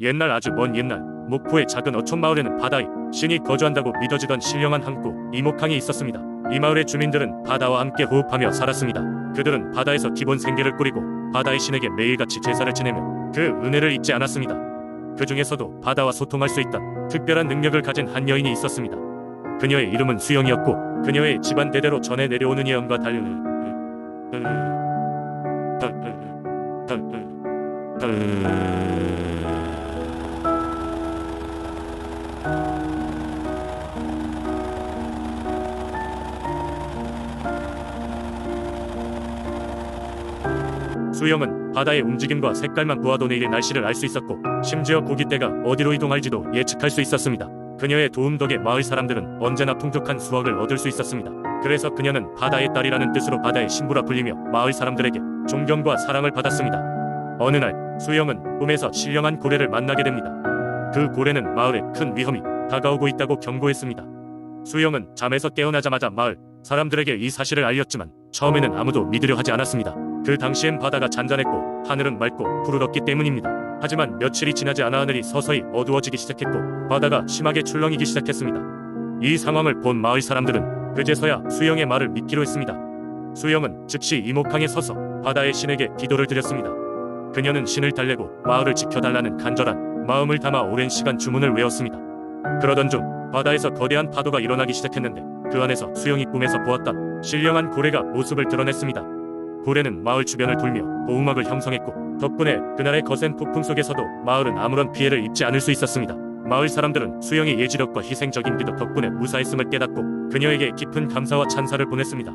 옛날 아주 먼 옛날 목포의 작은 어촌 마을에는 바다에 신이 거주한다고 믿어지던 신령한 항구 이목항이 있었습니다. 이 마을의 주민들은 바다와 함께 호흡하며 살았습니다. 그들은 바다에서 기본 생계를 꾸리고 바다의 신에게 매일같이 제사를 지내며 그 은혜를 잊지 않았습니다. 그 중에서도 바다와 소통할 수 있던 특별한 능력을 가진 한 여인이 있었습니다. 그녀의 이름은 수영이었고 그녀의 집안 대대로 전해 내려오는 예언과 달리 수영은 바다의 움직임과 색깔만 보아도 내일의 날씨를 알 수 있었고 심지어 고깃대가 어디로 이동할지도 예측할 수 있었습니다. 그녀의 도움 덕에 마을 사람들은 언제나 풍족한 수확을 얻을 수 있었습니다. 그래서 그녀는 바다의 딸이라는 뜻으로 바다의 신부라 불리며 마을 사람들에게 존경과 사랑을 받았습니다. 어느 날 수영은 꿈에서 신령한 고래를 만나게 됩니다. 그 고래는 마을에 큰 위험이 다가오고 있다고 경고했습니다. 수영은 잠에서 깨어나자마자 마을 사람들에게 이 사실을 알렸지만 처음에는 아무도 믿으려 하지 않았습니다. 그 당시엔 바다가 잔잔했고 하늘은 맑고 푸르렀기 때문입니다. 하지만 며칠이 지나지 않아 하늘이 서서히 어두워지기 시작했고 바다가 심하게 출렁이기 시작했습니다. 이 상황을 본 마을 사람들은 그제서야 수영의 말을 믿기로 했습니다. 수영은 즉시 이목항에 서서 바다의 신에게 기도를 드렸습니다. 그녀는 신을 달래고 마을을 지켜달라는 간절한 마음을 담아 오랜 시간 주문을 외웠습니다. 그러던 중 바다에서 거대한 파도가 일어나기 시작했는데 그 안에서 수영이 꿈에서 보았던 신령한 고래가 모습을 드러냈습니다. 고래는 마을 주변을 돌며 보호막을 형성했고 덕분에 그날의 거센 폭풍 속에서도 마을은 아무런 피해를 입지 않을 수 있었습니다. 마을 사람들은 수영의 예지력과 희생적인 기도 덕분에 무사했음을 깨닫고 그녀에게 깊은 감사와 찬사를 보냈습니다.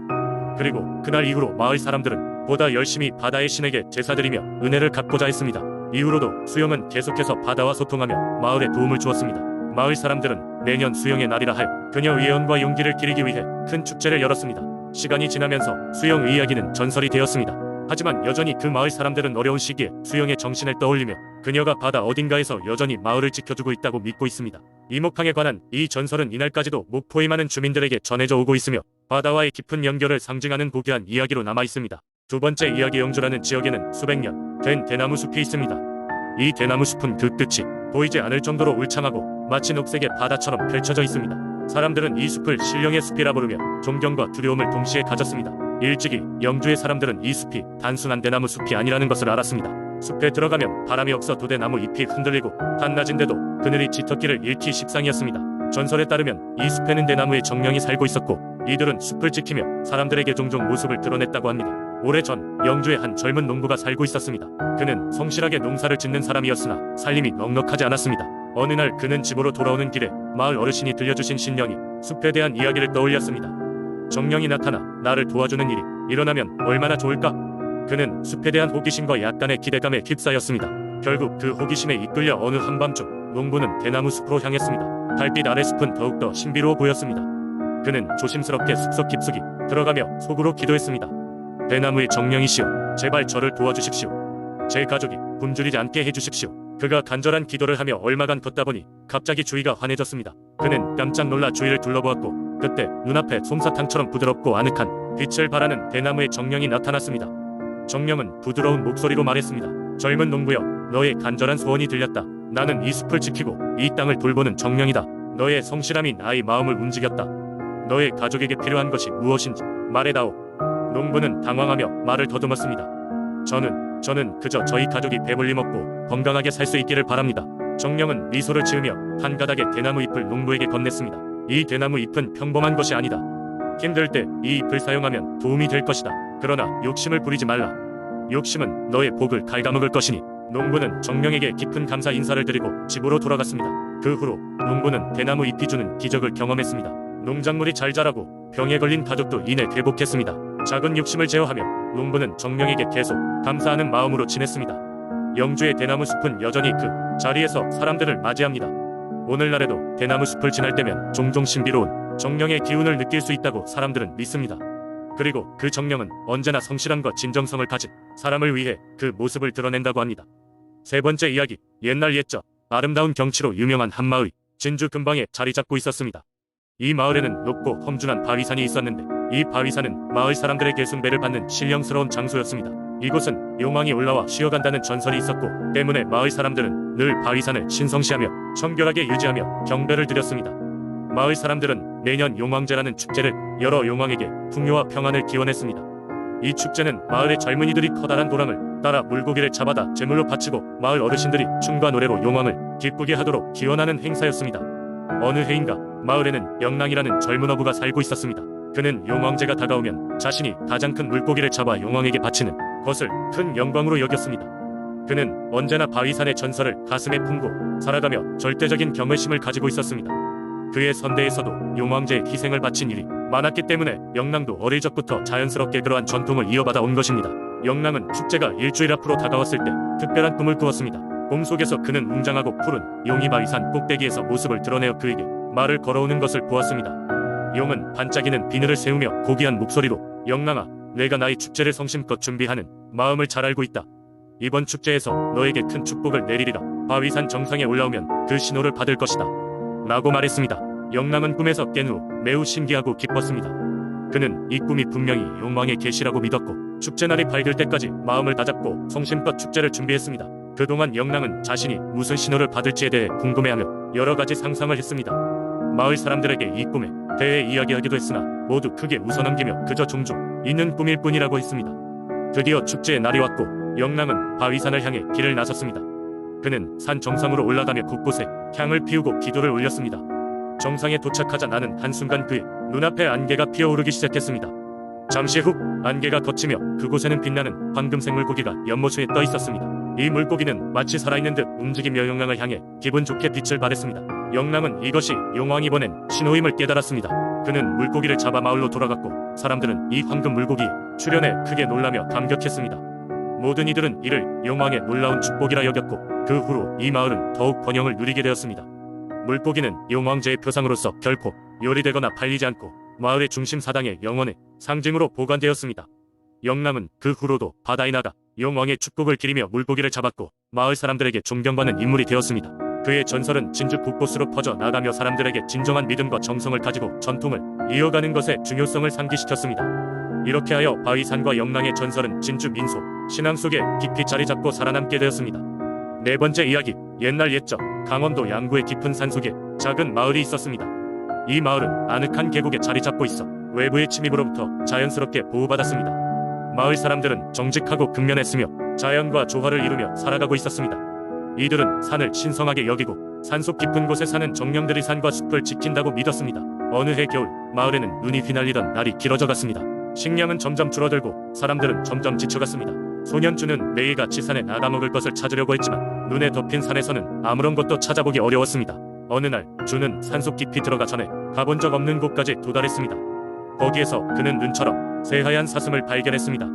그리고 그날 이후로 마을 사람들은 보다 열심히 바다의 신에게 제사드리며 은혜를 갚고자 했습니다. 이후로도 수영은 계속해서 바다와 소통하며 마을에 도움을 주었습니다. 마을 사람들은 내년 수영의 날이라 하여 그녀 예언과 용기를 기리기 위해 큰 축제를 열었습니다. 시간이 지나면서 수영 이야기는 전설이 되었습니다. 하지만 여전히 그 마을 사람들은 어려운 시기에 수영의 정신을 떠올리며 그녀가 바다 어딘가에서 여전히 마을을 지켜주고 있다고 믿고 있습니다. 이목항에 관한 이 전설은 이날까지도 목포의 많은 주민들에게 전해져 오고 있으며 바다와의 깊은 연결을 상징하는 고귀한 이야기로 남아 있습니다. 두 번째 이야기 영주라는 지역에는 수백 년 된 대나무 숲이 있습니다. 이 대나무 숲은 그 끝이 보이지 않을 정도로 울창하고 마치 녹색의 바다처럼 펼쳐져 있습니다. 사람들은 이 숲을 신령의 숲이라 부르며 존경과 두려움을 동시에 가졌습니다. 일찍이 영주의 사람들은 이 숲이 단순한 대나무 숲이 아니라는 것을 알았습니다. 숲에 들어가면 바람이 없어 도대 나무 잎이 흔들리고 한낮인데도 그늘이 짙었기를 잃기 십상이었습니다. 전설에 따르면 이 숲에는 대나무의 정령이 살고 있었고 이들은 숲을 지키며 사람들에게 종종 모습을 드러냈다고 합니다. 오래전 영주에 한 젊은 농부가 살고 있었습니다. 그는 성실하게 농사를 짓는 사람이었으나 살림이 넉넉하지 않았습니다. 어느 날 그는 집으로 돌아오는 길에 마을 어르신이 들려주신 신령이 숲에 대한 이야기를 떠올렸습니다. 정령이 나타나 나를 도와주는 일이 일어나면 얼마나 좋을까? 그는 숲에 대한 호기심과 약간의 기대감에 휩싸였습니다. 결국 그 호기심에 이끌려 어느 한밤중 농부는 대나무 숲으로 향했습니다. 달빛 아래 숲은 더욱더 신비로워 보였습니다. 그는 조심스럽게 숲속 깊숙이 들어가며 속으로 기도했습니다. 대나무의 정령이시여, 제발 저를 도와주십시오. 제 가족이 굶주리지 않게 해주십시오. 그가 간절한 기도를 하며 얼마간 걷다 보니 갑자기 주위가 환해졌습니다. 그는 깜짝 놀라 주위를 둘러보았고 그때 눈앞에 솜사탕처럼 부드럽고 아늑한 빛을 발하는 대나무의 정령이 나타났습니다. 정령은 부드러운 목소리로 말했습니다. 젊은 농부여, 너의 간절한 소원이 들렸다. 나는 이 숲을 지키고 이 땅을 돌보는 정령이다. 너의 성실함이 나의 마음을 움직였다. 너의 가족에게 필요한 것이 무엇인지 말해다오. 농부는 당황하며 말을 더듬었습니다. 저는 저는 그저 저희 가족이 배불리 먹고 건강하게 살 수 있기를 바랍니다. 정령은 미소를 지으며 한 가닥의 대나무 잎을 농부에게 건넸습니다. 이 대나무 잎은 평범한 것이 아니다. 힘들 때 이 잎을 사용하면 도움이 될 것이다. 그러나 욕심을 부리지 말라. 욕심은 너의 복을 갉아먹을 것이니 농부는 정령에게 깊은 감사 인사를 드리고 집으로 돌아갔습니다. 그 후로 농부는 대나무 잎이 주는 기적을 경험했습니다. 농작물이 잘 자라고 병에 걸린 가족도 이내 회복했습니다. 작은 욕심을 제어하며 농부는 정령에게 계속 감사하는 마음으로 지냈습니다. 영주의 대나무 숲은 여전히 그 자리에서 사람들을 맞이합니다. 오늘날에도 대나무 숲을 지날 때면 종종 신비로운 정령의 기운을 느낄 수 있다고 사람들은 믿습니다. 그리고 그 정령은 언제나 성실함과 진정성을 가진 사람을 위해 그 모습을 드러낸다고 합니다. 세 번째 이야기, 옛날 옛적 아름다운 경치로 유명한 한마을 진주 근방에 자리 잡고 있었습니다. 이 마을에는 높고 험준한 바위산이 있었는데 이 바위산은 마을 사람들에게 숭배를 받는 신령스러운 장소였습니다. 이곳은 용왕이 올라와 쉬어간다는 전설이 있었고 때문에 마을 사람들은 늘 바위산을 신성시하며 청결하게 유지하며 경배를 드렸습니다. 마을 사람들은 매년 용왕제라는 축제를 열어 용왕에게 풍요와 평안을 기원했습니다. 이 축제는 마을의 젊은이들이 커다란 도랑을 따라 물고기를 잡아다 제물로 바치고 마을 어르신들이 춤과 노래로 용왕을 기쁘게 하도록 기원하는 행사였습니다. 어느 해인가 마을에는 영랑이라는 젊은 어부가 살고 있었습니다. 그는 용왕제가 다가오면 자신이 가장 큰 물고기를 잡아 용왕에게 바치는 것을 큰 영광으로 여겼습니다. 그는 언제나 바위산의 전설을 가슴에 품고 살아가며 절대적인 경외심을 가지고 있었습니다. 그의 선대에서도 용왕제에 희생을 바친 일이 많았기 때문에 영랑도 어릴 적부터 자연스럽게 그러한 전통을 이어받아 온 것입니다. 영랑은 축제가 일주일 앞으로 다가왔을 때 특별한 꿈을 꾸었습니다. 꿈 속에서 그는 웅장하고 푸른 용이 바위산 꼭대기에서 모습을 드러내어 그에게 말을 걸어오는 것을 보았습니다. 용은 반짝이는 비늘을 세우며 고귀한 목소리로 영랑아 내가 나의 축제를 성심껏 준비하는 마음을 잘 알고 있다. 이번 축제에서 너에게 큰 축복을 내리리라. 바위산 정상에 올라오면 그 신호를 받을 것이다. 라고 말했습니다. 영랑은 꿈에서 깬 후 매우 신기하고 기뻤습니다. 그는 이 꿈이 분명히 용왕의 계시라고 믿었고 축제 날이 밝을 때까지 마음을 다잡고 성심껏 축제를 준비했습니다. 그동안 영랑은 자신이 무슨 신호를 받을지에 대해 궁금해하며 여러 가지 상상을 했습니다. 마을 사람들에게 이 꿈에 대해 이야기하기도 했으나 모두 크게 웃어넘기며 그저 종종 있는 꿈일 뿐이라고 했습니다. 드디어 축제의 날이 왔고 영랑은 바위산을 향해 길을 나섰습니다. 그는 산 정상으로 올라가며 곳곳에 향을 피우고 기도를 올렸습니다. 정상에 도착하자 나는 한순간 그의 눈앞에 안개가 피어오르기 시작했습니다. 잠시 후 안개가 걷히며 그곳에는 빛나는 황금색 물고기가 연못에 떠 있었습니다. 이 물고기는 마치 살아있는 듯 움직이며 영랑을 향해 기분 좋게 빛을 발했습니다. 영랑은 이것이 용왕이 보낸 신호임을 깨달았습니다. 그는 물고기를 잡아 마을로 돌아갔고 사람들은 이 황금 물고기의 출현에 크게 놀라며 감격했습니다. 모든 이들은 이를 용왕의 놀라운 축복이라 여겼고 그 후로 이 마을은 더욱 번영을 누리게 되었습니다. 물고기는 용왕제의 표상으로서 결코 요리되거나 팔리지 않고 마을의 중심 사당의 영원의 상징으로 보관되었습니다. 영랑은 그 후로도 바다에 나가 용왕의 축복을 기리며 물고기를 잡았고 마을 사람들에게 존경받는 인물이 되었습니다. 그의 전설은 진주 곳곳으로 퍼져 나가며 사람들에게 진정한 믿음과 정성을 가지고 전통을 이어가는 것에 중요성을 상기시켰습니다. 이렇게 하여 바위산과 영랑의 전설은 진주 민속 신앙 속에 깊이 자리 잡고 살아남게 되었습니다. 네 번째 이야기 옛날 옛적 강원도 양구의 깊은 산 속에 작은 마을이 있었습니다. 이 마을은 아늑한 계곡에 자리 잡고 있어 외부의 침입으로부터 자연스럽게 보호받았습니다. 마을 사람들은 정직하고 근면했으며 자연과 조화를 이루며 살아가고 있었습니다. 이들은 산을 신성하게 여기고 산속 깊은 곳에 사는 정령들이 산과 숲을 지킨다고 믿었습니다. 어느 해 겨울 마을에는 눈이 휘날리던 날이 길어져 갔습니다. 식량은 점점 줄어들고 사람들은 점점 지쳐갔습니다. 소년주는 매일같이 산에 나가 먹을 것을 찾으려고 했지만 눈에 덮인 산에서는 아무런 것도 찾아보기 어려웠습니다. 어느 날 주는 산속 깊이 들어가 전에 가본 적 없는 곳까지 도달했습니다. 거기에서 그는 눈처럼 새하얀 사슴을 발견했습니다.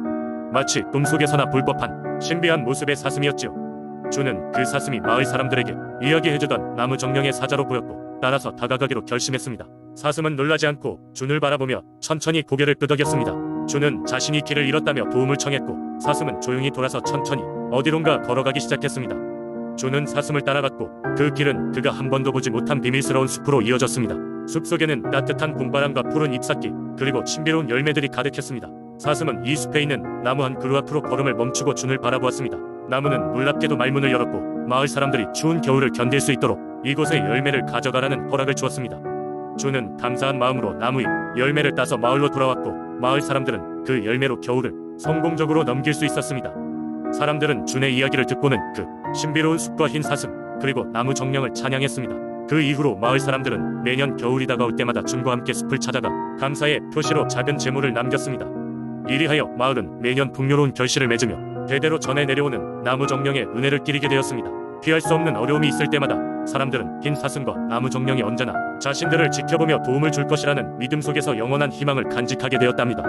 마치 꿈속에서나 볼 법한 신비한 모습의 사슴이었지요. 주는 그 사슴이 마을 사람들에게 이야기해주던 나무 정령의 사자로 보였고 따라서 다가가기로 결심했습니다. 사슴은 놀라지 않고 준을 바라보며 천천히 고개를 끄덕였습니다. 주는 자신이 길을 잃었다며 도움을 청했고 사슴은 조용히 돌아서 천천히 어디론가 걸어가기 시작했습니다. 주는 사슴을 따라갔고 그 길은 그가 한 번도 보지 못한 비밀스러운 숲으로 이어졌습니다. 숲 속에는 따뜻한 봄바람과 푸른 잎사귀 그리고 신비로운 열매들이 가득했습니다. 사슴은 이 숲에 있는 나무 한 그루 앞으로 걸음을 멈추고 준을 바라보았습니다. 나무는 놀랍게도 말문을 열었고 마을 사람들이 추운 겨울을 견딜 수 있도록 이곳에 열매를 가져가라는 허락을 주었습니다. 주는 감사한 마음으로 나무에 열매를 따서 마을로 돌아왔고 마을 사람들은 그 열매로 겨울을 성공적으로 넘길 수 있었습니다. 사람들은 준의 이야기를 듣고는 그 신비로운 숲과 흰 사슴 그리고 나무 정령을 찬양했습니다. 그 이후로 마을 사람들은 매년 겨울이 다가올 때마다 준과 함께 숲을 찾아가 감사의 표시로 작은 재물을 남겼습니다. 이리하여 마을은 매년 풍요로운 결실을 맺으며 대대로 전해 내려오는 나무 정령의 은혜를 끼리게 되었습니다. 피할 수 없는 어려움이 있을 때마다 사람들은 흰 사슴과 나무 정령이 언제나 자신들을 지켜보며 도움을 줄 것이라는 믿음 속에서 영원한 희망을 간직하게 되었답니다.